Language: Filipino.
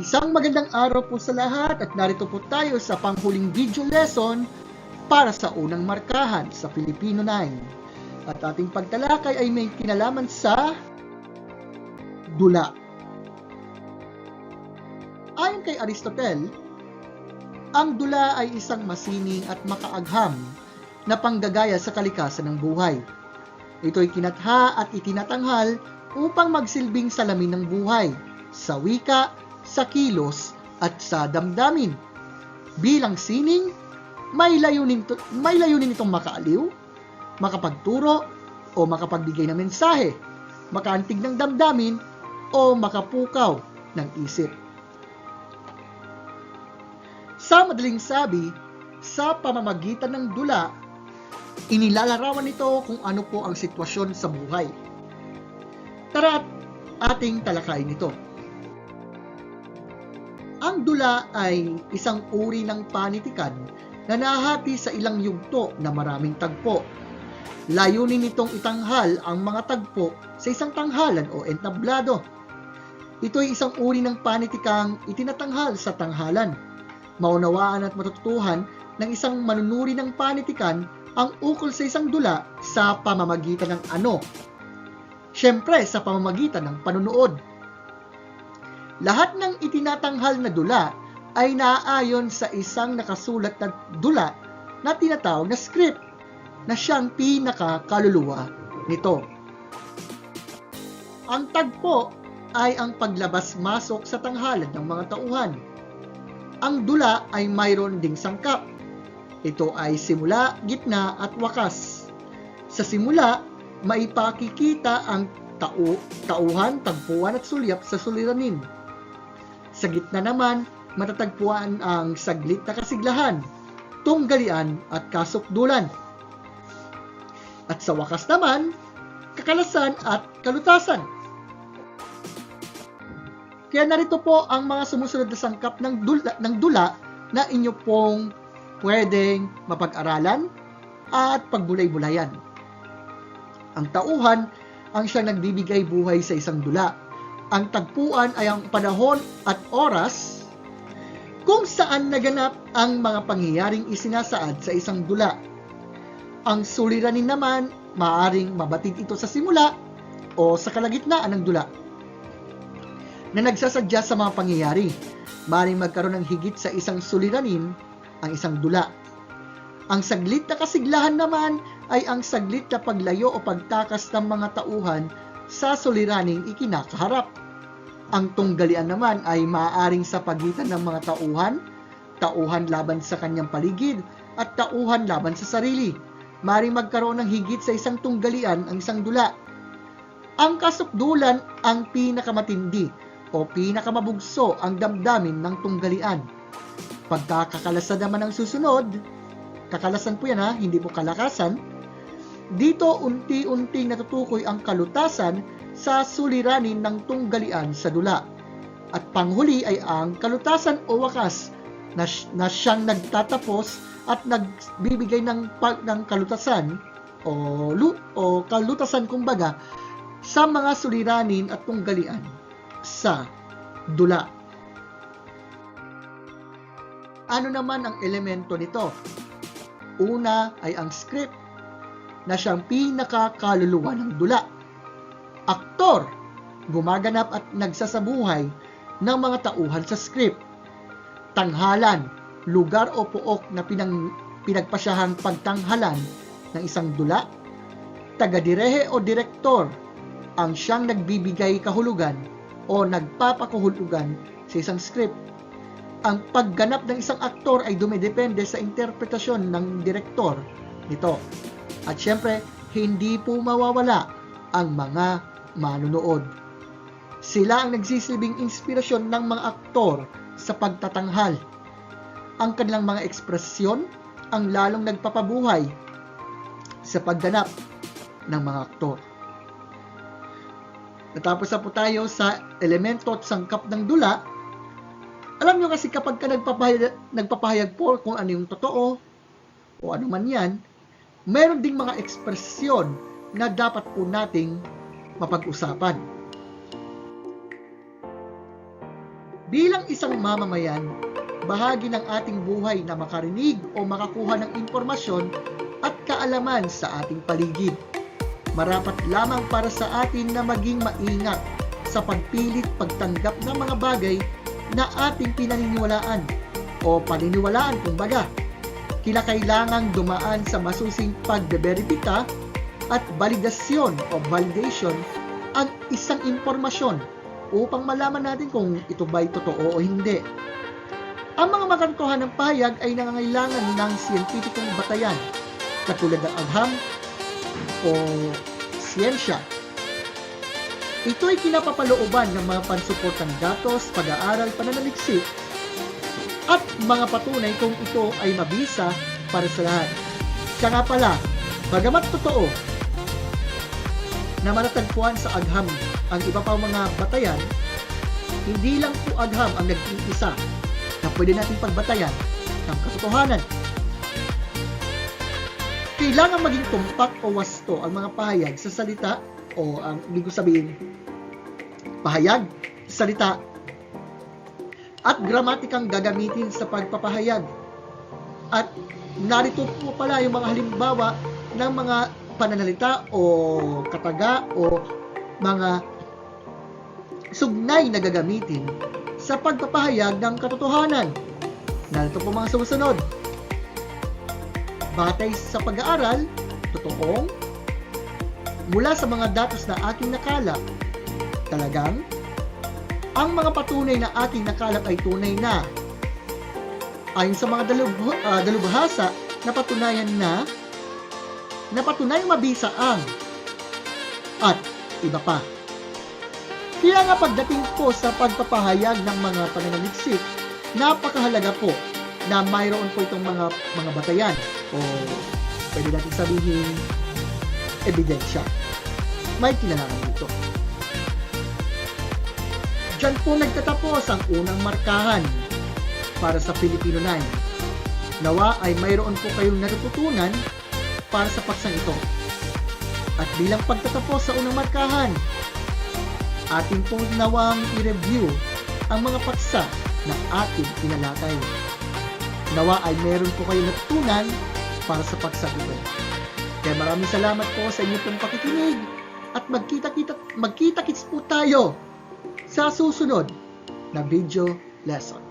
Isang magandang araw po sa lahat at narito po tayo sa panghuling video lesson para sa unang markahan sa Filipino 9. At ating pagtalakay ay may kinalaman sa dula. Ayon kay Aristotle, ang dula ay isang masining at makaagham na panggagaya sa kalikasan ng buhay. Ito'y kinatha at itinatanghal upang magsilbing salamin ng buhay sa wika, sa kilos at sa damdamin. Bilang sining, may layunin, to, may layunin itong makaaliw, makapagturo o makapagbigay ng mensahe, makaantig ng damdamin o makapukaw ng isip. Sa madaling sabi, sa pamamagitan ng dula, inilalarawan nito kung ano po ang sitwasyon sa buhay. Tara at ating talakayin ito. Ang dula ay isang uri ng panitikan na nahati sa ilang yugto na maraming tagpo. Layunin nitong itanghal ang mga tagpo sa isang tanghalan o entablado. Ito ay isang uri ng panitikang itinatanghal sa tanghalan. Maunawaan at matutuhan ng isang manunuri ng panitikan ang ukol sa isang dula sa pamamagitan ng ano. Siyempre, sa pamamagitan ng panunood. Lahat ng itinatanghal na dula ay naaayon sa isang nakasulat na dula na tinatawag na script na siyang pinakakaluluwa nito. Ang tagpo ay ang paglabas-masok sa tanghalan ng mga tauhan. Ang dula ay mayroon ding sangkap. Ito ay simula, gitna at wakas. Sa simula, maipakikita ang tao, tauhan, tagpuan at sulyap sa suliranin. Sa gitna naman, matatagpuan ang saglit na kasiglahan, tunggalian at kasukdulan. At sa wakas naman, kakalasan at kalutasan. Kaya narito po ang mga sumusunod na sangkap ng dula, ng dula na inyo pong pwedeng mapag-aralan at pagbulay-bulayan. Ang tauhan ang siyang nagbibigay buhay sa isang dula. Ang tagpuan ay ang panahon at oras kung saan naganap ang mga pangyayaring isinasaad sa isang dula. Ang suliranin naman, maaring mabatid ito sa simula o sa kalagitnaan ng dula na nagsasadya sa mga pangyayari. Maring magkaroon ng higit sa isang suliranin ang isang dula. Ang saglit na kasiglahan naman ay ang saglit na paglayo o pagtakas ng mga tauhan sa suliraning ikinakaharap. Ang tunggalian naman ay maaaring sa pagitan ng mga tauhan, tauhan laban sa kanyang paligid, at tauhan laban sa sarili. Maring magkaroon ng higit sa isang tunggalian ang isang dula. Ang kasukdulan ang pinakamatindi o pinakamabugso ang damdamin ng tunggalian. Pagkakakalasan naman ang susunod, kakalasan po yan ha, hindi po kalakasan, dito unti-unting natutukoy ang kalutasan sa suliranin ng tunggalian sa dula. At panghuli ay ang kalutasan o wakas na, na siyang nagtatapos at nagbibigay ng, ng kalutasan o, o kalutasan kumbaga sa mga suliranin at tunggalian sa dula. Ano naman ang elemento nito? Una ay ang script na siyang pinakakaluluwa ng dula. Aktor, gumaganap at nagsasabuhay ng mga tauhan sa script. Tanghalan, lugar o pook na pinang, pinagpasyahang pagtanghalan ng isang dula. Tagadirehe o direktor, ang siyang nagbibigay kahulugan o nagpapakahulugan sa isang script. Ang pagganap ng isang aktor ay dumidepende sa interpretasyon ng direktor nito. At syempre, hindi po mawawala ang mga manunood. Sila ang nagsisilbing inspirasyon ng mga aktor sa pagtatanghal. Ang kanilang mga ekspresyon ang lalong nagpapabuhay sa pagganap ng mga aktor. Natapos na po tayo sa elemento at sangkap ng dula. Alam nyo kasi kapag ka nagpapahayag, nagpapahayag po kung ano yung totoo o ano man yan, meron ding mga ekspresyon na dapat po nating mapag-usapan. Bilang isang mamamayan, bahagi ng ating buhay na makarinig o makakuha ng impormasyon at kaalaman sa ating paligid. Marapat lamang para sa atin na maging maingat sa pagpilit pagtanggap ng mga bagay na ating pinaniniwalaan o paniniwalaan kumbaga. Kinakailangang dumaan sa masusing pagbeberipika at validasyon o validation ang isang impormasyon upang malaman natin kung ito ba'y totoo o hindi. Ang mga makantuhan ng pahayag ay nangangailangan ng siyentipikong batayan katulad ng agham o siyensya. Ito ay kinapapalooban ng mga pansuportang datos, pag-aaral, pananaliksik, at mga patunay kung ito ay mabisa para sa lahat. Siya nga pala, bagamat totoo na matatagpuan sa agham ang iba pang mga batayan, hindi lang po agham ang nag-iisa na pwede nating pagbatayan ng katotohanan. Kailangan maging tumpak o wasto ang mga pahayag sa salita o ang ibig ko sabihin pahayag, salita at gramatikang gagamitin sa pagpapahayag. At narito po pala yung mga halimbawa ng mga pananalita o kataga o mga sugnay na gagamitin sa pagpapahayag ng katotohanan. Narito po mga sumusunod. Batay sa pag-aaral, totoong, mula sa mga datos na aking nakalap, talagang, ang mga patunay na aking nakalap ay tunay na. Ayon sa mga dalub, ah, dalubhasa, napatunayan na napatunay mabisa ang at iba pa. Kaya nga pagdating po sa pagpapahayag ng mga pananaliksik, napakahalaga po na mayroon po itong mga mga batayan o pwede natin sabihin ebidensya. May kinalaman dito. Diyan po nagtatapos ang unang markahan para sa Filipino 9. Nawa ay mayroon po kayong natututunan para sa paksang ito. At bilang pagtatapos sa unang markahan, ating pong nawang i-review ang mga paksa na ating pinalakay. Nawa ay meron po kayong natutunan para sa paksa ito. Kaya maraming salamat po sa inyong pakikinig at magkita-kita magkita-kits po tayo sa susunod na video lesson.